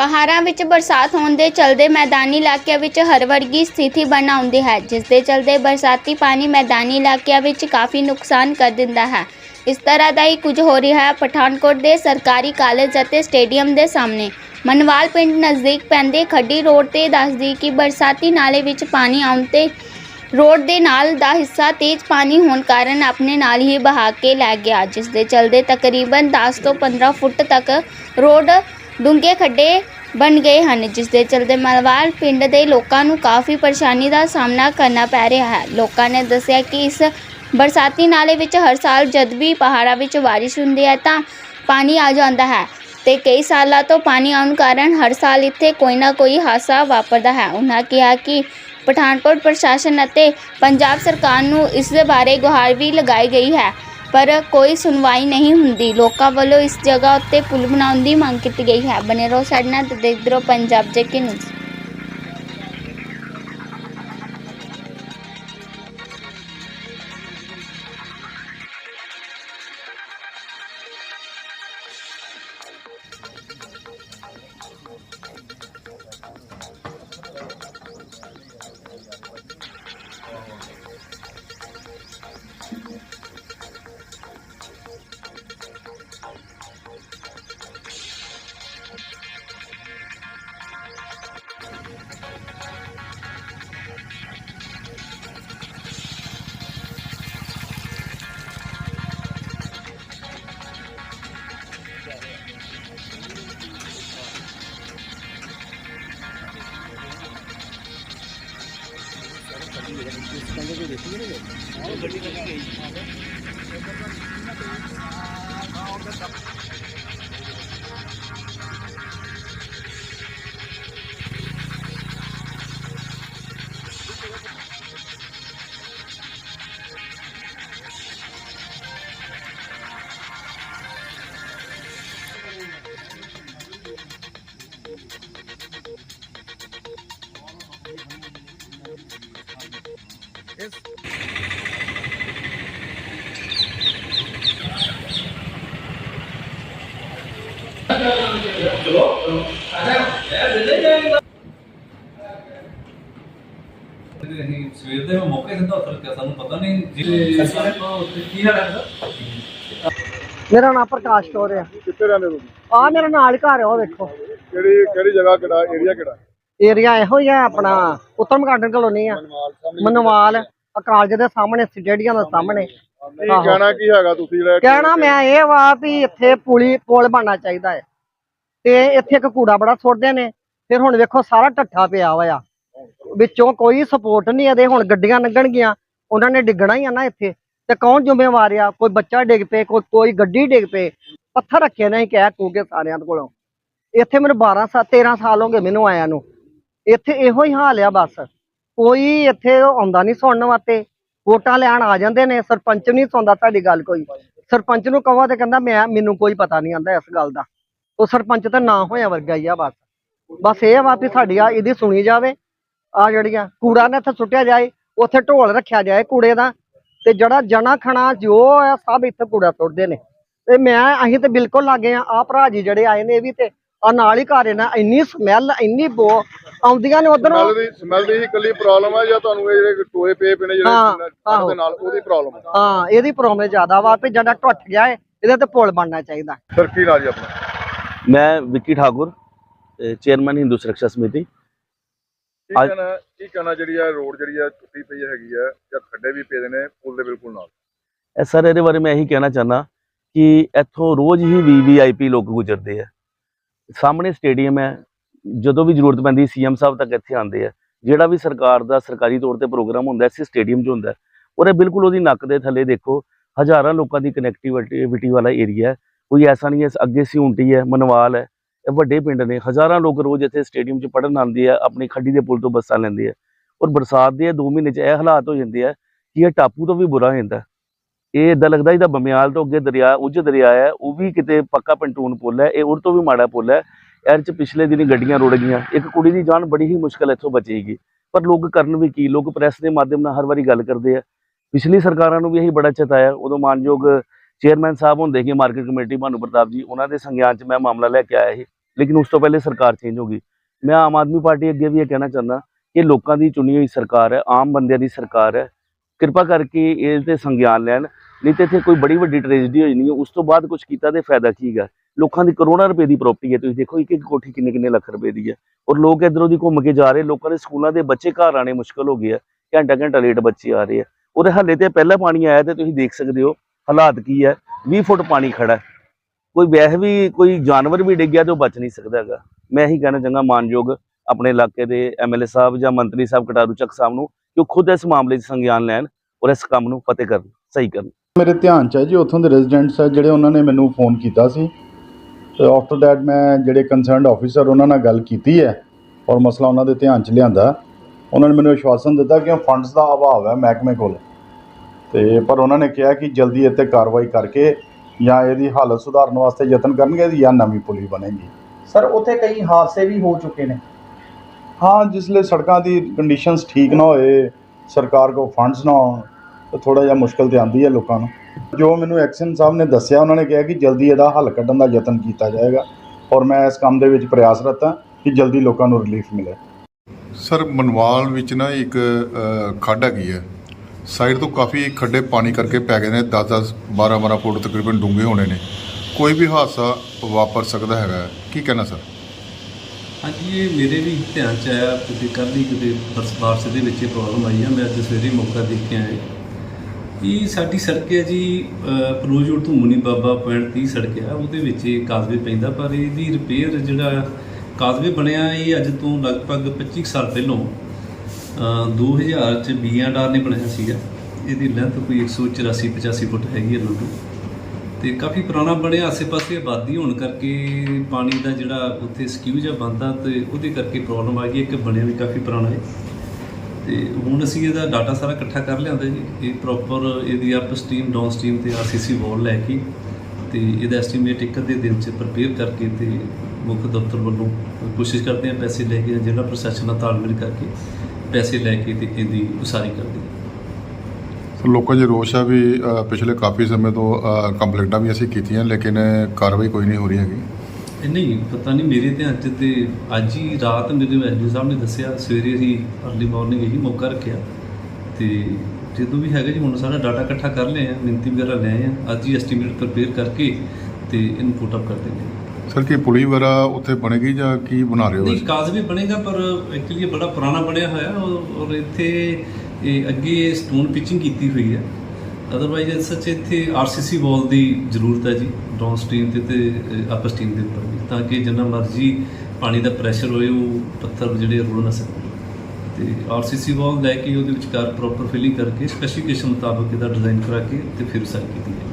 ਪਹਾੜਾਂ ਵਿੱਚ ਬਰਸਾਤ ਹੋਣ ਦੇ ਚਲਦੇ ਮੈਦਾਨੀ ਇਲਾਕਿਆਂ ਵਿੱਚ ਹਰ ਵਰਗੀ ਸਥਿਤੀ ਬਣ ਆਉਂਦੀ ਹੈ, ਜਿਸ ਦੇ ਚਲਦੇ ਬਰਸਾਤੀ ਪਾਣੀ ਮੈਦਾਨੀ ਇਲਾਕਿਆਂ ਵਿੱਚ ਕਾਫੀ ਨੁਕਸਾਨ ਕਰ ਦਿੰਦਾ ਹੈ। ਇਸ ਤਰ੍ਹਾਂ ਦਾ ਹੀ ਕੁਝ ਹੋ ਰਿਹਾ ਹੈ ਪਠਾਨਕੋਟ ਦੇ ਸਰਕਾਰੀ ਕਾਲਜ ਅਤੇ ਸਟੇਡੀਅਮ ਦੇ ਸਾਹਮਣੇ। ਮਨਵਾਲ ਪਿੰਡ ਨਜ਼ਦੀਕ ਪੈਂਦੇ ਖੱਡੀ ਰੋਡ ਤੇ ਦੱਸਦੀ ਕਿ ਬਰਸਾਤੀ ਨਾਲੇ ਵਿੱਚ ਪਾਣੀ ਆਉਣ ਤੇ ਰੋਡ ਦੇ ਨਾਲ ਦਾ ਹਿੱਸਾ ਤੇਜ਼ ਪਾਣੀ ਹੋਣ ਕਾਰਨ ਆਪਣੇ ਨਾਲ ਹੀ ਬਹਾ ਕੇ ਲੈ ਗਿਆ, ਜਿਸ ਦੇ ਚਲਦੇ ਤਕਰੀਬਨ 10 ਤੋਂ 15 ਫੁੱਟ ਤੱਕ ਰੋਡ ਡੂੰਘੇ ਖੱਡੇ ਬਣ ਗਏ ਹਨ ਜਿਸ ਦੇ ਚਲਦੇ ਮਲਵਾਲ ਪਿੰਡ ਦੇ ਲੋਕਾਂ ਨੂੰ ਕਾਫੀ ਪਰੇਸ਼ਾਨੀ ਦਾ ਸਾਹਮਣਾ ਕਰਨਾ ਪੈ ਰਿਹਾ ਹੈ। ਲੋਕਾਂ ਨੇ ਦੱਸਿਆ ਕਿ ਇਸ ਬਰਸਾਤੀ ਨਾਲੇ ਵਿੱਚ ਹਰ ਸਾਲ ਜਦ ਵੀ ਪਹਾੜਾਂ ਵਿੱਚ ਬਾਰਿਸ਼ ਹੁੰਦੀ ਹੈ ਤਾਂ ਪਾਣੀ ਆ ਜਾਂਦਾ ਹੈ ਤੇ ਕਈ ਸਾਲਾਂ ਤੋਂ ਪਾਣੀ ਆਉਣ ਕਾਰਨ ਹਰ ਸਾਲ ਇੱਥੇ ਕੋਈ ਨਾ ਕੋਈ ਹਾਦਸਾ ਵਾਪਰਦਾ ਹੈ। ਉਹਨਾਂ ਕਿਹਾ ਕਿ ਪਠਾਨਕੋਟ ਪ੍ਰਸ਼ਾਸਨ ਅਤੇ ਪੰਜਾਬ ਸਰਕਾਰ ਨੂੰ ਇਸ ਦੇ ਬਾਰੇ ਗੁਹਾਰ ਵੀ ਲਗਾਈ ਗਈ ਹੈ। ਪਰ ਕੋਈ ਸੁਣਵਾਈ ਨਹੀਂ ਹੁੰਦੀ। ਲੋਕਾਂ ਵੱਲੋਂ ਇਸ ਜਗ੍ਹਾ ਉੱਤੇ ਪੁਲ ਬਣਾਉਣ ਦੀ ਮੰਗ ਕੀਤੀ ਗਈ ਹੈ। ਬਨੇ ਰਹੋ ਸਾਡੇ ਨਾਲ ਤੇ ਦੇਖਦੇ ਰਹੋ ਪੰਜਾਬ ਜੇ ਨਿਊਜ਼ ਕਹਿੰਦੇ ਕੋਈ ਦੇਖੀ ਨਹੀਂ ਗਏ ਆਹ ਗੱਡੀ ਕੱਢ ਗਈ ਆਹ ਉਹਦਾ ਅਸੀਂ ਸਵੇਰ ਦੇ ਮੌਕੇ ਤੇ ਤਾਂ ਉਤਰ ਕੇ ਸਾਨੂੰ ਪਤਾ ਨਹੀਂ ਜੀ। ਉੱਥੇ ਕੀ ਹਾਲ ਹੈ ਸਰ? ਮੇਰਾ ਨਾਮ ਪ੍ਰਕਾਸ਼ ਕੌਰ ਆ ਕਿੱਥੇ ਰਹਿੰਦੇ ਤੁਸੀਂ? ਆ ਮੇਰਾ ਨਾਲ ਘਰ ਆ ਉਹ ਵੇਖੋ। ਕਿਹੜੀ ਕਿਹੜੀ ਜਗ੍ਹਾ ਕਿਹੜਾ ਏਰੀਆ ਕਿਹੜਾ? ਏਰੀਆ ਇਹੋ ਹੀ ਆ ਆਪਣਾ ਉੱਤਮ ਗਾਰਡਨ ਕਲੋਨੀ ਆ। ਮਨਵਾਲ ਕਾਲਜ ਦੇ ਸਾਹਮਣੇ ਸਟੇਡੀਅਮ ਦੇ ਸਾਹਮਣੇ। ਕੀ ਕਹਿਣਾ ਕੀ ਹੈਗਾ ਤੁਸੀਂ ਜਿਹੜਾ ਕਹਿਣਾ ਮੈਂ ਇਹ ਵਾ ਵੀ ਇੱਥੇ ਪੁਲੀ ਪੁਲ ਬਣਨਾ ਚਾਹੀਦਾ ਹੈ। ਤੇ ਇੱਥੇ ਇੱਕ ਕੂੜਾ ਬੜਾ ਸੁੱਟਦੇ ਨੇ। ਫਿਰ ਹੁਣ ਵੇਖੋ ਸਾਰਾ ਟੱਠਾ ਪਿਆ ਹੋਇਆ ਵਿੱਚੋਂ ਕੋਈ ਸਪੋਰਟ ਨਹੀਂ ਇਹਦੇ ਹੁਣ ਗੱਡੀਆਂ ਲੰਘਣਗੀਆਂ ਉਹਨਾਂ ਨੇ ਡਿੱਗਣਾ ਹੀ ਆ ਨਾ ਇੱਥੇ। ਤੇ ਕੌਣ ਜ਼ਿੰਮੇਵਾਰ ਆ? ਕੋਈ ਬੱਚਾ ਡਿੱਗ ਪਏ ਕੋਈ ਕੋਈ ਗੱਡੀ ਡਿੱਗ ਪਏ। ਪੱਥਰ ਰੱਖੇ ਨਹੀਂ ਕਹਿ ਕੂ ਕੇ ਸਾਰਿਆਂ ਦੇ ਕੋਲੋਂ। ਇੱਥੇ ਮੈਨੂੰ 12 ਸਾਲ 13 ਸਾਲ ਹੋ ਗਏ ਮੈਨੂੰ ਆਇਆ ਨੂੰ। ਇੱਥੇ ਇਹੋ ਹੀ ਹਾਲ ਆ ਬਸ। ਕੋਈ ਇੱਥੇ ਆਉਂਦਾ ਨਹੀਂ ਸੁਣਨ ਵਾਸਤੇ। ਵੋਟਾਂ ਲੈਣ ਆ ਜਾਂਦੇ ਨੇ ਸਰਪੰਚ ਨਹੀਂ ਸੁਣਦਾ ਸਾਡੀ ਗੱਲ ਕੋਈ। ਸਰਪੰਚ ਨੂੰ ਕਹੋ ਤੇ ਕਹਿੰਦਾ ਮੈਂ ਮੈਨੂੰ ਕੋਈ ਪਤਾ ਨਹੀਂ ਆਂਦਾ ਇਸ ਗੱਲ ਦਾ। ਉਹ ਸਰਪੰਚ ਤਾਂ ਨਾ ਹੋਇਆ ਵਰਗਾ ਹੀ ਆ ਬਸ। ਬਸ ਇਹ ਵਾ ਵੀ ਸਾਡੀ ਆ ਇਹਦੀ ਸੁਣੀ ਜਾਵੇ। ਆ ਜਿਹੜੀਆਂ ਕੂੜਾ ਨੇ ਇੱਥੇ ਸੁੱਟਿਆ ਜਾਏ ਉੱਥੇ ਢੋਲ ਰੱਖਿਆ ਜਾਏ ਕੂੜੇ ਦਾ। ਤੇ ਜਿਹੜਾ ਜਣਾ ਖਣਾ ਜੋ ਆ ਸਭ ਇੱਥੇ ਕੂੜਾ ਸੁੱਟਦੇ ਨੇ। ਤੇ ਮੈਂ ਅਸੀਂ ਤੇ ਬਿਲਕੁਲ ਲਾਗੇ ਆ। ਆ ਭਰਾ ਜੀ ਜਿਹੜੇ ਆਏ ਨੇ ਇਹ ਵੀ ਤੇ ਆ ਨਾਲ ਹੀ ਘਰ ਇਹਨਾਂ ਇੰਨੀ ਸਮੈਲ ਇੰਨੀ ਬੋ ਆਉਂਦੀਆਂ ਨੇ ਉਧਰੋਂ। ਸਮੈਲ ਦੀ ਸਮੈਲ ਦੀ ਹੀ ਇਕੱਲੀ ਪ੍ਰੋਬਲਮ ਹੈ ਜਾਂ ਤੁਹਾਨੂੰ ਇਹ ਜਿਹੜੇ ਟੋਏ ਪਏ ਪਏ ਨੇ ਹਾਂ, ਜਿਹੜੇ ਆਹੋ। ਦੇ ਨਾਲ ਉਹਦੀ ਪ੍ਰੋਬਲਮ ਹੈ ਹਾਂ ਇਹਦੀ ਪ੍ਰੋਬਲਮ ਜ਼ਿਆਦਾ ਵਾ ਵੀ ਜਿਹੜਾ ਟੁੱਟ ਗਿਆ ਹੈ ਇਹਦੇ ਤੇ ਪੁਲ ਬਣਨਾ ਚਾਹੀਦਾ। ਸਰ ਕੀ ਰਾਜ ਆਪਣਾ? ਮੈਂ ਵਿੱਕੀ ਠਾਕੁਰ ਚੇਅਰਮੈਨ ਹਿੰਦੂ ਸੁਰੱਖਿਆ ਸਮਿਤੀ। ਕੀ ਅੱਜ- ਕਹਿਣਾ ਕੀ ਕਹਿਣਾ ਜਿਹੜੀ ਆ ਰੋਡ ਜਿਹੜੀ ਆ ਟੁੱਟੀ ਪਈ ਹੈਗੀ ਆ ਜਾਂ ਖੱਡੇ ਵੀ ਪਏ ਨੇ ਪੁਲ ਦੇ ਬਿਲਕੁਲ ਨਾਲ? ਇਹ ਸਰ ਇਹਦੇ ਬਾਰੇ ਮੈਂ ਇਹੀ ਕਹਿਣਾ ਚਾਹੁੰਦਾ ਕਿ ਇੱਥੋਂ ਰੋਜ਼ ਹੀ ਵੀਵੀਆਈਪੀ ਲੋਕ ਗੁਜ਼ਰਦੇ ਆ। ਸਾਹਮਣੇ ਸਟੇਡੀਅਮ ਹੈ ਜਦੋਂ ਵੀ ਜ਼ਰੂਰਤ ਪੈਂਦੀ, ਸੀਐਮ ਸਾਹਿਬ ਤੱਕ ਇੱਥੇ ਆਉਂਦੇ ਆ। ਜਿਹੜਾ ਵੀ ਸਰਕਾਰ ਦਾ ਸਰਕਾਰੀ ਤੌਰ ਤੇ ਪ੍ਰੋਗਰਾਮ ਹੁੰਦਾ ਇਸੇ ਸਟੇਡੀਅਮ 'ਚ ਹੁੰਦਾ। ਹੈ। ਔਰ ਇਹ ਬਿਲਕੁਲ ਉਹਦੀ ਨੱਕ ਦੇ ਥੱਲੇ ਦੇਖੋ, ਹਜ਼ਾਰਾਂ ਲੋਕਾਂ ਦੀ ਕਨੈਕਟੀਵਿਟੀ ਵਾਲਾ ਏਰੀਆ ਕੋਈ ਐਸਾ ਨਹੀਂ ਹੈ, ਅੱਗੇ ਸਿਉਂਟੀ ਹੈ, ਮਨਵਾਲ ਹੈ। ਇਹ ਵੱਡੇ ਪਿੰਡ ਨੇ। ਹਜ਼ਾਰਾਂ ਲੋਕ ਰੋਜ਼ ਇੱਥੇ ਸਟੇਡੀਅਮ 'ਚ ਪੜਨ ਆਉਂਦੇ ਆ, ਆਪਣੀ ਖੱਡੀ ਦੇ ਪੁਲ ਤੋਂ ਬੱਸਾਂ ਲੈਂਦੇ ਆ। ਔਰ ਬਰਸਾਤ ਦੇ 2 ਮਹੀਨੇ 'ਚ ਇਹ ਹਾਲਾਤ ਹੋ ਜਾਂਦੇ ਆ ਕਿ ਇਹ ਟਾਪੂ ਤੋਂ ਵੀ ਬੁਰਾ ਹੋ ਜਾਂਦਾ। ਇਹ ਇਦਾਂ ਲੱਗਦਾ ਜਿਹਦਾ ਬਮਿਆਲ ਤੋਂ ਅੱਗੇ ਦਰਿਆ, ਉੱਜ ਦਰਿਆ ਹੈ, ਉਹ ਵੀ ਕਿਤੇ ਪੱਕਾ ਪੰਟੂਨ ਪੁਲ ਹੈ, ਇਹ ਉਰ ਤੋਂ ਵੀ ਮਾੜਾ ਪੁਲ ਹੈ। ਇਹਦੇ 'ਚ ਪਿਛਲੇ ਦਿਨੀ ਗੱਡੀਆਂ ਰੁੜ ਗਈਆਂ। ਇੱਕ ਕੁੜੀ ਦੀ ਜਾਨ ਬੜੀ ਹੀ ਮੁਸ਼ਕਲ ਇੱਥੋਂ ਬਚੇਗੀ। ਪਰ ਲੋਕ ਕਰਨ ਵੀ ਕੀ? ਲੋਕ ਪ੍ਰੈਸ ਦੇ ਮਾਧਿਅਮ ਨਾਲ ਹਰ ਵਾਰੀ ਗੱਲ ਕਰਦੇ ਆ। ਪਿਛਲੀ ਸਰਕਾਰਾਂ ਨੂੰ ਵੀ ਇਹੀ ਬੜਾ ਚੇਤਾਇਆ ਉਦੋਂ ਮਾਨਯੋਗ ਚੇਅਰਮੈਨ ਸਾਹਿਬ ਹੁੰਦੇ ਕਿ ਮਾਰਕੀਟ ਕਮੇਟੀ, ਭਾਨੂ ਪ੍ਰਤਾਪ ਜੀ, ਉਹਨਾਂ ਦੇ ਸੰਗਿਆਨ 'ਚ ਮੈਂ ਮਾਮਲਾ ਲੈ ਕੇ ਆਇਆ ਸੀ। ਲੇਕਿਨ ਉਸ ਤੋਂ ਪਹਿਲੇ ਸਰਕਾਰ ਚੇਂਜ ਹੋ ਗਈ। ਮੈਂ ਆਮ ਆਦਮੀ ਪਾਰਟੀ ਅੱਗੇ ਵੀ ਇਹ ਕਹਿਣਾ ਚਾਹੁੰਦਾ ਕਿ ਲੋਕਾਂ ਦੀ ਚੁਣੀ ਹੋਈ ਸਰਕਾਰ ਹੈ, ਆਮ ਬੰਦਿਆਂ ਦੀ ਸਰਕਾਰ ਹੈ। ਕਿਰਪਾ ਕਰਕੇ ਇਹ ਤੇ ਸੰਗਿਆਨ ਲੈਣ। ਨਹੀਂ ਤੇ ਇੱਥੇ ਕੋਈ ਬੜੀ ਵੱਡੀ ਟ੍ਰੇਜਡੀ ਹੋ। ਜਾਣੀ ਉਸ ਤੋਂ ਬਾਅਦ ਕੁਝ ਕੀਤਾ ਤੇ ਫਾਇਦਾ ਕੀ ਹੈ ਲੋਕਾਂ ਦੀ ਕਰੋੜਾਂ ਰੁਪਏ ਦੀ ਪ੍ਰਾਪਰਟੀ ਹੈ, ਤੁਸੀਂ ਦੇਖੋ ਇੱਕ ਇੱਕ ਕੋਠੀ ਕਿੰਨੇ ਕਿੰਨੇ ਲੱਖ ਰੁਪਏ ਦੀ ਹੈ। ਔਰ ਲੋਕ ਇਧਰੋਂ ਦੀ ਘੁੰਮ ਕੇ ਜਾ ਰਹੇ, ਲੋਕਾਂ ਦੇ ਸਕੂਲਾਂ ਦੇ ਬੱਚੇ ਘਰ ਆਣੇ ਮੁਸ਼ਕਲ ਹੋ ਗਏ ਘੰਟਾ ਘੰਟਾ ਲੇਟ ਬੱਚੇ ਆ ਰਹੇ ਆ। ਉਹਦੇ ਹੱਲੇ ਤੇ ਪਹਿਲਾ ਪਾਣੀ ਆਇਆ ਤੇ ਤੁਸੀਂ ਦੇਖ ਸਕਦੇ ਹੋ ਹਾਲਾਤ ਕੀ ਹੈ 20 ਫੁੱਟ ਪਾਣੀ ਖੜਾ ਕੋਈ ਵੈਸੇ ਵੀ ਕੋਈ ਜਾਨਵਰ ਵੀ ਡਿੱਗ ਗਿਆ ਤੇ ਉਹ ਬਚ ਨਹੀਂ ਸਕਦਾ ਹੈਗਾ। ਮੈਂ ਇਹੀ ਕਹਿਣਾ ਚਾਹਾਂਗਾ ਮਾਨਯੋਗ ਆਪਣੇ ਇਲਾਕੇ ਦੇ ਐਮਐਲਏ ਸਾਹਿਬ ਜਾਂ ਮੰਤਰੀ ਸਾਹਿਬ ਕਟਾਰੂ ਚੱਕ ਸਾਹਿਬ ਨੂੰ ਕਿ ਉਹ ਖੁਦ ਇਸ ਮਾਮਲੇ 'ਚ ਸੰਗਿਆਨ ਲੈਣ ਔਰ ਇਸ ਕੰਮ ਨੂੰ ਫਤਿਹ ਕਰਨ, ਸਹੀ ਕਰਨ। ਮੇਰੇ ਧਿਆਨ ਚ ਹੈ ਜੀ, ਉੱਥੋਂ ਦੇ ਰੈਜ਼ੀਡੈਂਟਸ ਆ, ਜਿਹੜੇ ਉਹਨਾਂ ਨੇ ਮੈਨੂੰ ਫੋਨ ਕੀਤਾ ਸੀ ਤੇ ਆਫਟਰ ਦੈਟ ਮੈਂ ਜਿਹੜੇ ਕੰਸਰਨਡ ਆਫੀਸਰ ਉਹਨਾਂ ਨਾਲ ਗੱਲ ਕੀਤੀ ਹੈ ਔਰ ਮਸਲਾ ਉਹਨਾਂ ਦੇ ਧਿਆਨ ਚ ਲਿਆਂਦਾ ਉਹਨਾਂ ਨੇ ਮੈਨੂੰ ਵਿਸ਼ਵਾਸਨ ਦਿੱਤਾ ਕਿ ਫੰਡਸ ਦਾ ਅਭਾਵ ਹੈ ਮਹਿਕਮੇ ਕੋਲ। ਤੇ ਪਰ ਉਹਨਾਂ ਨੇ ਕਿਹਾ ਕਿ ਜਲਦੀ ਇੱਥੇ ਕਾਰਵਾਈ ਕਰਕੇ ਜਾਂ ਇਹਦੀ ਹਾਲਤ ਸੁਧਾਰਨ ਵਾਸਤੇ ਯਤਨ ਕਰਨਗੇ ਜਾਂ ਨਵੀਂ ਪੁਲੀ ਬਣੇਗੀ। ਸਰ ਉੱਥੇ ਕਈ ਹਾਦਸੇ ਵੀ ਹੋ ਚੁੱਕੇ ਨੇ। ਹਾਂ ਜਿਸਲੇ ਸੜਕਾਂ ਦੀ ਕੰਡੀਸ਼ਨਸ ਠੀਕ ਨਾ ਹੋਏ ਸਰਕਾਰ ਕੋ ਫੰਡਸ ਨਾ ਹੋਣ ਤਾਂ ਥੋੜਾ ਜਿਹਾ ਮੁਸ਼ਕਲ ਤੇ ਆਉਂਦੀ ਹੈ ਲੋਕਾਂ ਨੂੰ। ਜੋ ਮੈਨੂੰ ਐਕਸ਼ਨ ਸਾਹਿਬ ਨੇ ਦੱਸਿਆ ਉਹਨਾਂ ਨੇ ਕਿਹਾ ਕਿ ਜਲਦੀ ਇਹਦਾ ਹੱਲ ਕੱਢਣ ਦਾ ਯਤਨ ਕੀਤਾ ਜਾਏਗਾ ਔਰ ਮੈਂ ਇਸ ਕੰਮ ਦੇ ਵਿੱਚ ਪ੍ਰਯਾਸਰਤ ਹਾਂ ਕਿ ਜਲਦੀ ਲੋਕਾਂ ਨੂੰ ਰਿਲੀਫ ਮਿਲੇ। ਸਰ ਮਨਵਾਲ ਵਿੱਚ ਨਾ ਇੱਕ ਖੱਡ ਹੈਗੀ ਹੈ। ਸਾਈਡ ਤੋਂ ਕਾਫੀ ਖੱਡੇ ਪਾਣੀ ਕਰਕੇ ਪੈ ਗਏ ਨੇ 10-10 12-12 ਫੁੱਟ ਤਕਰੀਬਨ ਡੂੰਘੇ ਹੋਣੇ ਨੇ। ਕੋਈ ਵੀ ਹਾਦਸਾ ਵਾਪਰ ਸਕਦਾ ਹੈਗਾ ਹੈ। ਕੀ ਕਹਿਣਾ ਸਰ? ਹਾਂਜੀ ਇਹ ਮੇਰੇ ਵੀ ਧਿਆਨ ਚ ਆਇਆ ਕਿਤੇ ਕੱਲ੍ਹ ਹੀ ਕਿਤੇ ਬਰਸ ਬਾਰਸ ਦੇ ਵਿੱਚ ਇਹ ਪ੍ਰੋਬਲਮ ਆਈ ਆ। ਮੈਂ ਅੱਜ ਸਵੇਰੇ ਮੌਕਾ ਦੇਖ ਕੇ ਆਇਆ। ਇਹ ਸਾਡੀ ਸੜਕ ਹੈ ਜੀ ਪਰੋਜੋੜ ਤੋਂ ਮੁਨੀ ਬਾਬਾ ਪੁਆਇੰਟ 30 ਸੜਕ ਹੈ ਉਹਦੇ ਵਿੱਚ ਇਹ ਕਾਜ਼ਵੇ ਪੈਂਦਾ ਪਰ ਇਹਦੀ ਰਿਪੇਅਰ ਜਿਹੜਾ ਕਾਜ਼ਵੇ ਬਣਿਆ ਇਹ ਅੱਜ ਤੋਂ ਲਗਭਗ 25 ਕੁ ਸਾਲ ਪਹਿਲੋਂ ਅ, 2000 ਚ ਬੀਆਂ ਡਾਰ ਨੇ ਬਣਾਇਆ ਸੀਗਾ। ਇਹਦੀ ਲੈਂਥ ਕੋਈ 184 85 ਫੁੱਟ ਹੈਗੀ ਹੈ ਲੰਬੀ ਤੇ ਕਾਫੀ ਪੁਰਾਣਾ ਬਣਿਆ ਆਸੇ-ਪਾਸੇ ਆਬਾਦੀ ਹੋਣ ਕਰਕੇ ਪਾਣੀ ਦਾ ਜਿਹੜਾ ਉੱਥੇ ਸਕਿਊ ਜਿਹਾ ਬੰਦਾ ਤੇ ਉਹਦੇ ਕਰਕੇ ਪ੍ਰੋਬਲਮ ਆ ਗਈ ਇੱਕ ਬਣਿਆ ਵੀ ਕਾਫੀ ਪੁਰਾਣਾ ਹੈ। ਤੇ ਹੁਣ ਅਸੀਂ ਇਹਦਾ ਡਾਟਾ ਸਾਰਾ ਇਕੱਠਾ ਕਰ ਲਿਆਂਦਾ ਜੀ। ਇਹ ਪ੍ਰੋਪਰ ਇਹਦੀ ਅਪ ਸਟ੍ਰੀਮ ਡਾਊਨ ਸਟ੍ਰੀਮ ਤੇ ਆਰਸੀਸੀ ਵਾਲ ਲੈ ਕੇ ਤੇ ਇਹਦਾ ਐਸਟੀਮੇਟ ਇੱਕ ਅੱਧੇ ਦਿਨ ਚ ਪ੍ਰਪੇਅਰ ਕਰਕੇ ਤੇ ਮੁੱਖ ਦਫ਼ਤਰ ਵੱਲੋਂ ਕੋਸ਼ਿਸ਼ ਕਰਦੇ ਹਾਂ ਪੈਸੇ ਲੈ ਕੇ ਜਿਹੜਾ ਪ੍ਰਸ਼ਾਸਨ ਨਾਲ ਤਾਲਮੇਲ ਕਰਕੇ ਪੈਸੇ ਲੈ ਕੇ ਤੇ ਇਹਦੀ ਉਸਾਰੀ ਕਰਦੇ ਸੋ ਲੋਕਾਂ 'ਚ ਰੋਸ਼ ਆ ਵੀ ਪਿਛਲੇ ਕਾਫੀ ਸਮੇਂ ਤੋਂ ਕੰਪਲੇਂਟਾਂ ਵੀ ਅਸੀਂ ਕੀਤੀਆਂ ਲੇਕਿਨ ਕਾਰਵਾਈ ਕੋਈ ਨਹੀਂ ਹੋ ਰਹੀ ਹੈਗੀ। ਨਹੀਂ ਪਤਾ ਨਹੀਂ ਮੇਰੇ ਧਿਆਨ ਚ ਤੇ ਅੱਜ ਹੀ ਰਾਤ ਮੇਰੇ ਐਸਡੀ ਸਾਹਿਬ ਨੇ ਦੱਸਿਆ ਸਵੇਰੇ ਅਸੀਂ ਅਰਲੀ ਮਾਰਨਿੰਗ ਇਹੀ ਮੌਕਾ ਰੱਖਿਆ। ਤੇ ਜਦੋਂ ਵੀ ਹੈਗਾ ਜੀ ਹੁਣ ਸਾਰਾ ਡਾਟਾ ਇਕੱਠਾ ਕਰ ਲਿਆ ਆ ਮਿੰਤੀ ਵਗੈਰਾ ਲੈ ਆਏ ਆ ਅੱਜ ਹੀ ਐਸਟੀਮੇਟ ਪ੍ਰਪੇਅਰ ਕਰਕੇ ਤੇ ਇਹਨੂੰ ਪੁੱਟ ਅਪ ਕਰ ਦਿੰਦੇ ਸਰ ਕੀ ਪੁਲੀ ਵਗੈਰਾ ਉੱਥੇ ਬਣੇਗੀ ਜਾਂ ਕੀ ਬਣਾ ਰਹੇ ਹੋ ਨਹੀਂ ਕਾਜ਼ ਵੀ ਬਣੇਗਾ ਪਰ ਐਕਚੁਅਲੀ ਇਹ ਬੜਾ ਪੁਰਾਣਾ ਬਣਿਆ ਹੋਇਆ ਔਰ ਇੱਥੇ ਇਹ ਅੱਗੇ ਸਟੋਨ ਪਿਚਿੰਗ ਕੀਤੀ ਹੋਈ ਹੈ। ਅਦਰਵਾਈਜ਼ ਸੱਚ ਇੱਥੇ ਆਰਸੀਸੀ ਵਾਲ ਦੀ ਜ਼ਰੂਰਤ ਹੈ ਜੀ ਡਾਊਨ ਸਟ੍ਰੀਮ ਤੇ ਤੇ ਅਪਰ ਸਟ੍ਰੀਮ ਦੇ ਉੱਪਰ ਵੀ, ਤਾਂ ਕਿ ਜਿੰਨਾ ਮਰਜ਼ੀ ਪਾਣੀ ਦਾ ਪ੍ਰੈਸ਼ਰ ਹੋਏ, ਉਹ ਪੱਥਰ ਜਿਹੜੇ ਰੁੜ ਨਾ ਸਕਣ। ਤੇ ਆਰਸੀਸੀ ਵਾਲ ਲੈ ਕੇ ਉਹਦੇ ਵਿਚਕਾਰ ਪ੍ਰੋਪਰ ਫਿਲਿੰਗ ਕਰਕੇ ਸਪੈਸੀਫਿਕੇਸ਼ਨ ਮੁਤਾਬਕ ਇਹਦਾ ਡਿਜ਼ਾਈਨ ਕਰਾ ਕੇ ਤੇ ਫਿਰ ਸਾਈਡ ਕੀਤੀ ਹੈ